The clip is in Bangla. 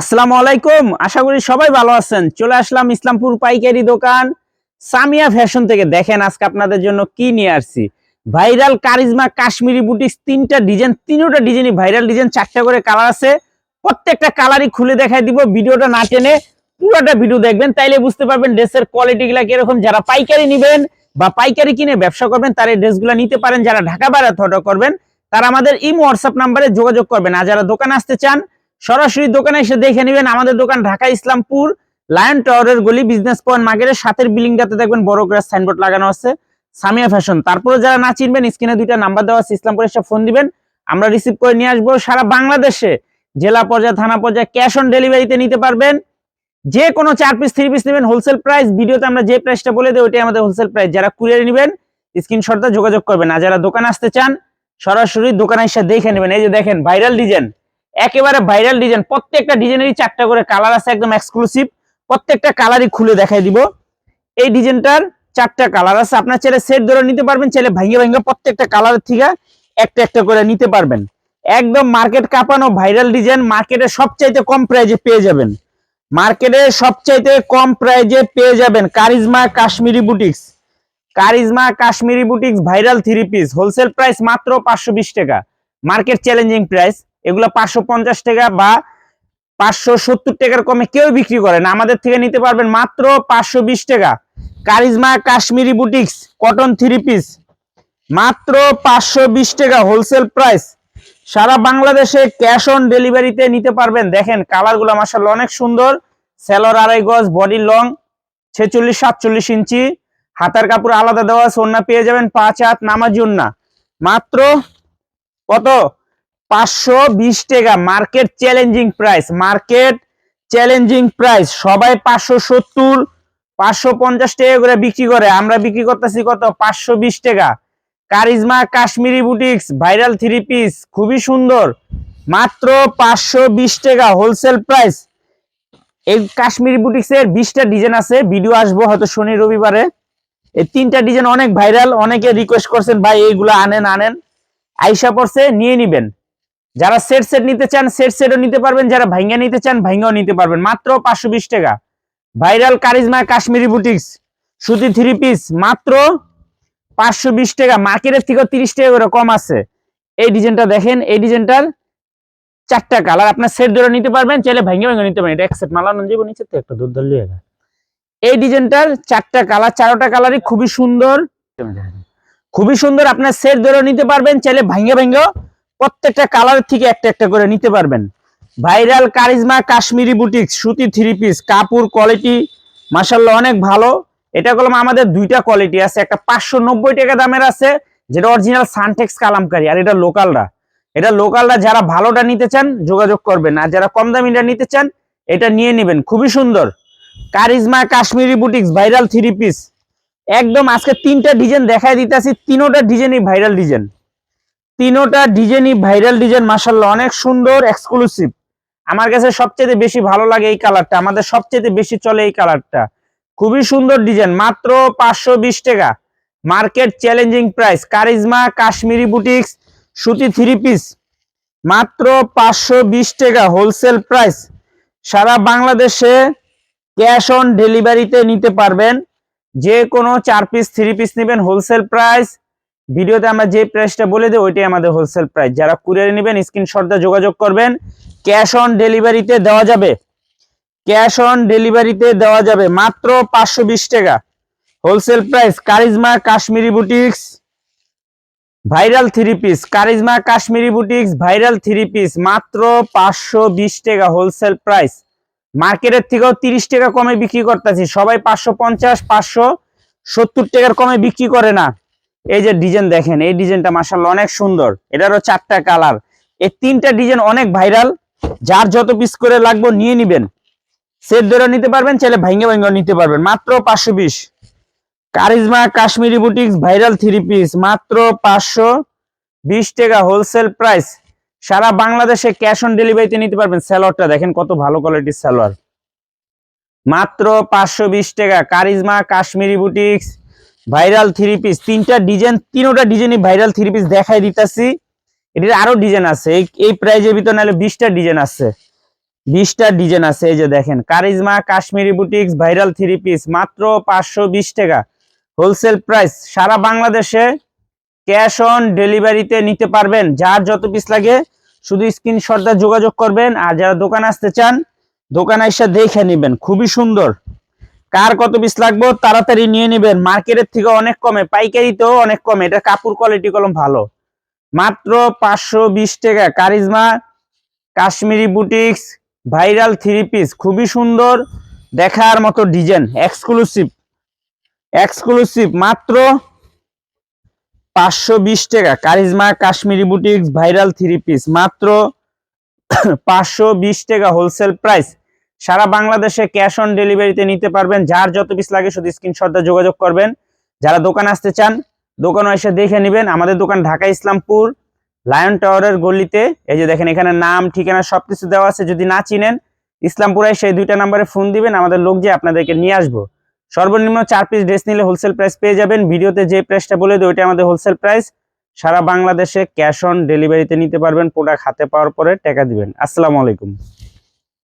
আসসালামু আলাইকুম। আশা করি সবাই ভালো আছেন। চলে আসলাম ইসলামপুর পাইকারি দোকান। সামিয়া ফ্যাশন থেকে দেখেন আজকে আপনাদের জন্য কি নিয়ে আসছি। ভাইরাল কারিজমা কাশ্মীরি বুটিক্স তিনটা ডিজাইন, তিনটা ডিজাইনই ভাইরাল ডিজাইন, চারটা করে কালার আছে। প্রত্যেকটা কালারই খুলে দেখাই দিব, ভিডিওটা না টেনে পুরোটা ভিডিও দেখবেন, তাইলে বুঝতে পারবেন ড্রেসের কোয়ালিটি গুলা কীরকম। যারা পাইকারি নেবেন বা পাইকারি কিনে ব্যবসা করবেন, তারা এই ড্রেসগুলো নিতে পারেন। যারা ঢাকা বাইরে অর্ডার করবেন, তারা আমাদের ইমো হোয়াটসঅ্যাপ নাম্বারে যোগাযোগ করবেন। আর যারা দোকানে আসতে চান সরাসরি দোকানে এসে দেখে নেবেন আমাদের দোকান ঢাকা ইসলামপুর লায়ন টাওয়ারের গলি বিজনেস পয়েন্ট মার্কেটের সাথের বিল্ডিংটাতে দেখবেন বড় করে সাইনবোর্ড লাগানো আছে সামিয়া ফ্যাশন তারপরে যারা না চিনবেন স্ক্রিনে দুইটা নাম্বার দেওয়া আছে, ইসলামপুরে এসে ফোন দিবেন। আমরা রিসিভ করে নিয়ে আসব সারা বাংলাদেশে। জেলা পর্যায়ে, থানা পর্যায়ে ক্যাশ অন ডেলিভারিতে নিতে পারবেন। যে কোনো চার পিস থ্রি পিস নেবেন। হোলসেল প্রাইস ভিডিওতে আমরা যে প্রাইসটা বলে দিই ওইটাই আমাদের হোলসেল প্রাইস যারা কুরিয়ার নেবেন স্ক্রিনশটটা যোগাযোগ করবেন। আর যারা দোকানে আসতে চান, সরাসরি দোকানে এসে দেখে নেবেন। এই যে দেখেন ভাইরাল ডিজাইন একেবারে ভাইরাল ডিজাইন প্রত্যেকটা ডিজাইনেরই চারটা করে কালার আছে একদম এক্সক্লুসিভ প্রত্যেকটা কালারই খুলে দেখাই দিব। এই ডিজাইনটার চারটা কালার আছে। আপনার ছেলে সেট ধরে নিতে পারবেন, ছেলে ভাঙ্গে ভাঙ্গে প্রত্যেকটা কালারের থেকে একটা একটা করে নিতে পারবেন। একদম মার্কেট কাঁপানো ভাইরাল ডিজাইন মার্কেটে সবচাইতে কম প্রাইজে পেয়ে যাবেন। মার্কেটে সবচাইতে কম প্রাইজে পেয়ে যাবেন Charisma Kashmiri boutiques Charisma Kashmiri boutiques viral three piece wholesale price মাত্র পাঁচশো বিশ টাকা। মার্কেট চ্যালেঞ্জিং প্রাইস এগুলো পাঁচশো পঞ্চাশ টাকা বা পাঁচশো সত্তর টাকার কমে কেউ বিক্রি করে না। আমাদের থেকে নিতে পারবেন মাত্র পাঁচশো বিশ টাকা। Charisma Kashmiri boutiques cotton three piece মাত্র পাঁচশো বিশ টাকা হোলসেল প্রাইস সারা বাংলাদেশে ক্যাশ অন ডেলিভারিতে নিতে পারবেন। দেখেন কালারগুলো মাসাল অনেক সুন্দর। সেলর আড়াই গজ বডি লং ছেচল্লিশ, সাতচল্লিশ ইঞ্চি। হাতার কাপড় আলাদা দেওয়া ওন্না পেয়ে যাবেন পাঁচ হাত, নামাজ না মাত্র কত? পাঁচশো বিশ টাকা। Market challenging price market challenging price সবাই পাঁচশো সত্তর, পাঁচশো পঞ্চাশ টাকা করে বিক্রি করে। আমরা বিক্রি করতেছি কত? পাঁচশো বিশ টাকা। Charisma Kashmiri boutiques viral three piece খুবই সুন্দর। মাত্র পাঁচশো বিশ টাকা হোলসেল প্রাইস এই কাশ্মীরি বুটিক্স এর বিশটা ডিজাইন আছে। ভিডিও আসব হয়তো শনি রবিবারে। এই তিনটা ডিজাইন অনেক ভাইরাল অনেকে রিকোয়েস্ট করছেন, ভাই, এইগুলো আনেন আনেন। আইসা পড়ছে, নিয়ে নিবেন। যারা সেট সেট নিতে চান সেট সেটও নিতে পারবেন। যারা ভাইঙ্গা নিতে চান, ভাইঙ্গাও নিতে পারবেন। মাত্র পাঁচশো বিশ টাকা। ভাইরাল কারিজমা কাশ্মীরি বুটিক্স সুতি থ্রি পিস মাত্র পাঁচশো বিশ টাকা। মার্কেটের থেকেও তিরিশ টাকা করে কম আছে। এই ডিজাইনটা দেখেন, এই ডিজাইনটার চারটা কালার আপনার সেট ধরে নিতে পারবেন, চাইলে ভাইঙ্গা ভাইঙ্গা নিতে পারেন। এটা এক সেট মালানো যাব নিচে তো, একটা দুধ ধরলে এই ডিজাইনটার চারটা কালার চারোটা কালারই খুবই সুন্দর। খুবই সুন্দর। আপনার সেট ধরে নিতে পারবেন, চাইলে ভাঙ্গে ভাঙ্গেও প্রত্যেকটা কালার থেকে একটা একটা করে নিতে পারবেন। ভাইরাল কারিজমা কাশ্মীরি বুটিক সুতি থ্রি পিস কাপড় কোয়ালিটি মাসাল্লাহ অনেক ভালো। এটা করলাম আমাদের দুইটা কোয়ালিটি আছে, একটা পাঁচশো নব্বই টাকা দামের আছে, যেটা অরিজিনাল সানটেক্স কালামকারী, আর এটা লোকালরা এটা লোকালরা যারা ভালোটা নিতে চান, যোগাযোগ করবেন, আর যারা কম দামিটা নিতে চান, এটা নিয়ে নেবেন। খুবই সুন্দর। Charisma Kashmiri boutiques viral three piece একদম আজকে তিনটা ডিজাইন দেখাই দিতেছি, তিনোটা ডিজাইনই ভাইরাল ডিজাইন তিনোটা ডিজাইনই ভাইরাল ডিজাইন মাসাল্লাহ অনেক সুন্দর এক্সক্লুসিভ আমার কাছে সবচেয়ে বেশি ভালো লাগে এই কালারটা, আমাদের সবচেয়ে বেশি চলে এই কালারটা। খুবই সুন্দর ডিজাইন, মাত্র পাঁচশো বিশ টাকা। Market challenging price, Charisma Kashmiri boutiques, সুতি থ্রি পিস মাত্র পাঁচশো বিশ টাকা হোলসেল প্রাইস সারা বাংলাদেশে ক্যাশ অন ডেলিভারিতে নিতে পারবেন। যে কোনো চার পিস থ্রি পিস নেবেন হোলসেল প্রাইস ভিডিওতে আমরা যে প্রাইসটা বলে দিই ওইটাই আমাদের হোলসেল প্রাইস যারা কুরিয়ারে নেবেন স্ক্রিনশটটা যোগাযোগ করবেন। ক্যাশ অন ডেলিভারিতে দেওয়া যাবে। ক্যাশ অন ডেলিভারিতে দেওয়া যাবে মাত্র পাঁচশো বিশ টাকা। Wholesale price Charisma Kashmiri boutiques viral three piece Charisma Kashmiri boutiques viral three piece মাত্র পাঁচশো বিশ টাকা হোলসেল প্রাইস মার্কেটের থেকেও তিরিশ টাকা কমে বিক্রি করতেছি। সবাই পাঁচশো পঞ্চাশ, পাঁচশো সত্তর টাকার কমে বিক্রি করে না। এই যে ডিজাইন দেখেন, এই ডিজাইনটা মাসাল্লাহ অনেক সুন্দর। এটারও চারটা কালার। এই তিনটা ডিজাইন অনেক ভাইরাল। যার যত পিস করে লাগবে নিয়ে নিবেন। সেট ধরে নিতে পারবেন, চাইলে ভাঙ্গে ভাঙ্গে নিতে পারবেন। মাত্র পাঁচশো বিশ। Charisma Kashmiri boutiques viral three piece মাত্র পাঁচশো বিশ টাকা হোলসেল প্রাইস সারা বাংলাদেশে ক্যাশ অন ডেলিভারিতে নিতে পারবেন স্যালোয়ারটা দেখেন কত ভালো কোয়ালিটির স্যালোয়ার মাত্র পাঁচশো বিশ টাকা। Charisma Kashmiri boutiques viral three piece তিনটা ডিজাইন তিনোটা ডিজাইনই ভাইরাল থ্রি পিস দেখাই দিতেছি। এটির আরও ডিজাইন আছে, এই প্রাইজের ভিতর নাহলে বিশটা ডিজাইন আছে। বিশটা ডিজাইন আছে, এই যে দেখেন, Charisma, Kashmiri boutiques viral three piece মাত্র পাঁচশো বিশ টাকা। হোলসেল প্রাইস সারা বাংলাদেশে ক্যাশ অন ডেলিভারিতে নিতে পারবেন। যার যত পিস লাগে, শুধু স্ক্রিনশটটা যোগাযোগ করবেন। আর যারা দোকান আসতে চান, দোকান এসে দেখে নেবেন, খুবই সুন্দর। কার কত পিস লাগবে তাড়াতাড়ি নিয়ে নেবেন। মার্কেটের থেকে অনেক কমে পাইকারিতেও অনেক কমে। এটা কাপড় কোয়ালিটি কলম ভালো। মাত্র পাঁচশো বিশ টাকা। Charisma, Kashmiri boutiques, viral three piece খুবই সুন্দর দেখার মতো ডিজাইন এক্সক্লুসিভ এক্সক্লুসিভ মাত্র পাঁচশো বিশ টাকা। Charisma, Kashmiri boutiques, viral three piece মাত্র পাঁচশো বিশ টাকা। হোলসেল প্রাইস সারা বাংলাদেশে ক্যাশ অন ডেলিভারিতে নিতে পারবেন। যার যত পিস লাগে শুধু স্ক্রিনশটটা যোগাযোগ করবেন। যারা দোকান আসতে চান, দোকানে এসে দেখে নেবেন। আমাদের দোকান ঢাকা ইসলামপুর, লায়ন টাওয়ারের গলিতে। এই যে দেখেন, এখানে নাম, ঠিকানা সবকিছু দেওয়া আছে। যদি না চিনেন, ইসলামপুরে সেই দুইটা নাম্বারে ফোন দিবেন। আমাদের লোক যে আপনাদেরকে নিয়ে আসব। সর্বনিম্ন চার পিস ড্রেস নিলে হোলসেল প্রাইস পেয়ে যাবেন। ভিডিওতে যে প্রাইসটা বলে দিই, ওইটা আমাদের হোলসেল প্রাইস সারা বাংলাদেশে ক্যাশ অন ডেলিভারিতে নিতে পারবেন। প্রোডাক্ট হাতে পাওয়ার পরে টাকা দিবেন। আসসালামু আলাইকুম।